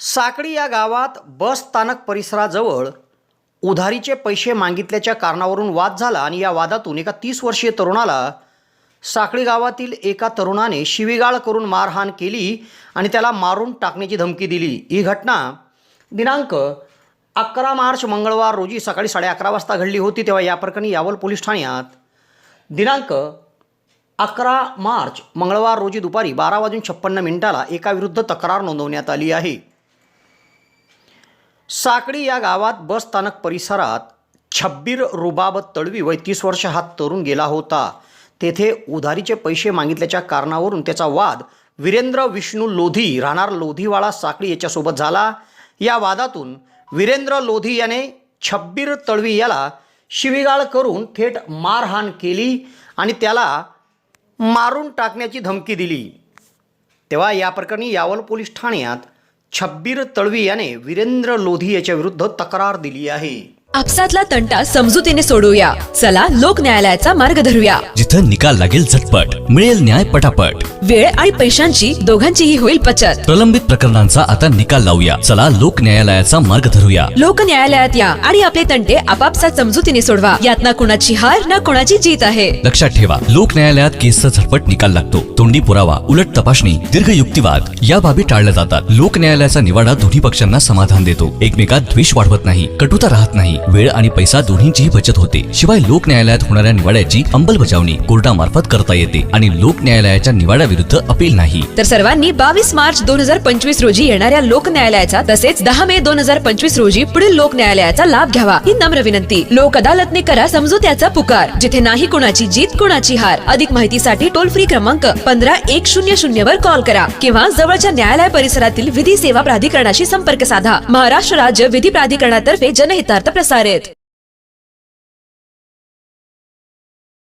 साकडी या गावात बस स्थानक परिसराजवळ उधारीचे पैसे मागितल्याच्या कारणावरून वाद झाला आणि या वादातून एका तीस वर्षीय तरुणाला साकळी गावातील एका तरुणाने शिवीगाळ करून मारहाण केली आणि त्याला मारून टाकण्याची धमकी दिली. ही घटना दिनांक अकरा मार्च मंगळवार रोजी सकाळी साडे अकरा वाजता घडली होती तेव्हा या प्रकरणी यावल पोलीस ठाण्यात दिनांक अकरा मार्च मंगळवार रोजी दुपारी बारा वाजून छप्पन्न मिनिटाला एकाविरुद्ध तक्रार नोंदवण्यात आली आहे. साकडी या गावात बस स्थानक परिसरात छब्बीर रुबाब तळवी वय तीस वर्ष हा तरुण गेला होता. तेथे उधारीचे पैसे मागितल्याच्या कारणावरून त्याचा वाद वीरेंद्र विष्णू लोधी राहणार लोधीवाळा साकळी याच्यासोबत झाला. या वादातून वीरेंद्र लोधी याने छब्बीर तळवी याला शिवीगाळ करून थेट मारहाण केली आणि त्याला मारून टाकण्याची धमकी दिली. तेव्हा या प्रकरणी यावल पोलीस ठाण्यात छब्बीर तळवी याने वीरेंद्र लोधी याच्याविरुद्ध तक्रार दिली आहे. आपसातला तंटा समजुतीने सोडवूया चला लोक न्यायालयाचा मार्ग धरूया. जिथं निकाल लागेल झटपट मिळेल न्याय पटापट. वेळ आणि पैशांची दोघांचीही होईल बचत. प्रलंबित प्रकरणांचा आता निकाल लावूया. चला लोक न्यायालयाचा मार्ग धरूया. लोक न्यायालयात या आणि आपले तंटे आपापसात समजुतीने सोडवा. यात ना कुणाची हार ना कुणाची जीत आहे. लक्षात ठेवा लोक न्यायालयात केसचा झटपट निकाल लागतो. तोंडी पुरावा उलट तपासणी दीर्घ युक्तिवाद या बाबी टाळल्या जातात. लोक न्यायालयाचा निवाडा दोन्ही पक्षांना समाधान देतो. एकमेकात द्वेष वाढवत नाही कटुता राहत नाही. वेळ आणि पैसा दोन्हीचीही बचत होते. शिवाय लोक न्यायालयात होणाऱ्या निवाड्याची अंमलबजावणी कोर्टामार्फत करता येते आणि लोक न्यायालयाच्या निवाड्याविरुद्ध अपील नाही. तर सर्वांनी बावीस मार्च दोन हजार पंचवीस रोजी येणाऱ्या लोक न्यायालयाचा तसेच दहा मे दोन हजार पंचवीस रोजी पुढील लोक न्यायालयाचा लाभ घ्यावा ही नम्र विनंती. लोक अदालतने करा समजूत्याचा पुकार. जिथे नाही कुणाची जीत कुणाची हार. अधिक माहितीसाठी टोल फ्री क्रमांक पंधरा एक शून्य शून्य वर कॉल करा किंवा जवळच्या न्यायालय परिसरातील विधी सेवा प्राधिकरणाशी संपर्क साधा. महाराष्ट्र राज्य विधी प्राधिकरणातर्फे जनहितार्थ प्रसार आहेत.